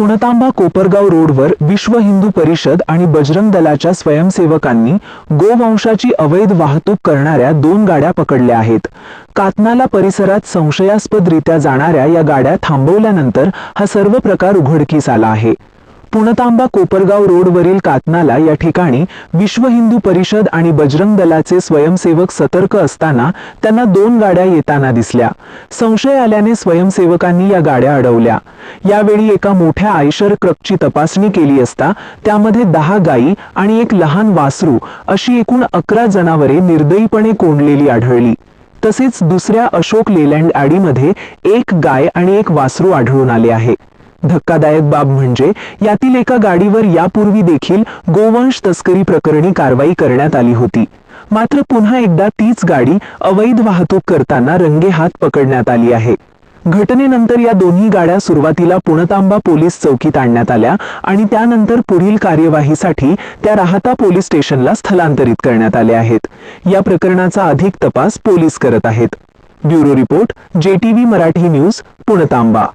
पुणतांबा कोपरगाव रोडवर विश्व हिंदू परिषद आणि बजरंग दलाच्या स्वयंसेवकांनी गोवंशाची अवैध वाहतूक करणाऱ्या दोन गाड्या पकडल्या आहेत. कातनाला परिसरात संशयास्पदरित्या जाणाऱ्या या गाड्या थांबवल्यानंतर हा सर्व प्रकार उघडकीस आला आहे. पुणतांबा कोपरगाव रोडवरील कातनाला या ठिकाणी विश्व हिंदू परिषद आणि बजरंग दलाचे स्वयंसेवक सतर्क असताना त्यांना दोन गाड्या येताना दिसल्या. संशय आल्याने स्वयंसेवकांनी या गाड्या अडवल्या. यावेळी एका मोठ्या आयशर ट्रकची तपासणी केली असता त्यामध्ये दहा गायी आणि एक लहान वासरू अशी एकूण अकरा जनावरे निर्दयीपणे कोंडलेली आढळली. तसेच दुसऱ्या अशोक लेलँड आडीमध्ये एक गाय आणि एक वासरू आढळून आले आहे. धक्कादायक बाब म्हणजे यातील एका गाडीवर यापूर्वी देखील गोवंश तस्करी प्रकरणी कारवाई करण्यात आली होती. मात्र पुन्हा एकदा तीच गाडी अवैध वाहतूक करताना रंगेहात पकडण्यात आली आहे. घटनेनंतर या दोन्ही गाड्या सुरुवातीला पुणतांबा पोलीस चौकीत आणण्यात आल्या आणि त्यानंतर पुढील कार्यवाहीसाठी त्या राहता पोलीस स्टेशनला स्थलांतरित करण्यात आले आहेत. या प्रकरणाचा अधिक तपास पोलीस करत आहेत. Bureau report JTV Marathi news Puntamba.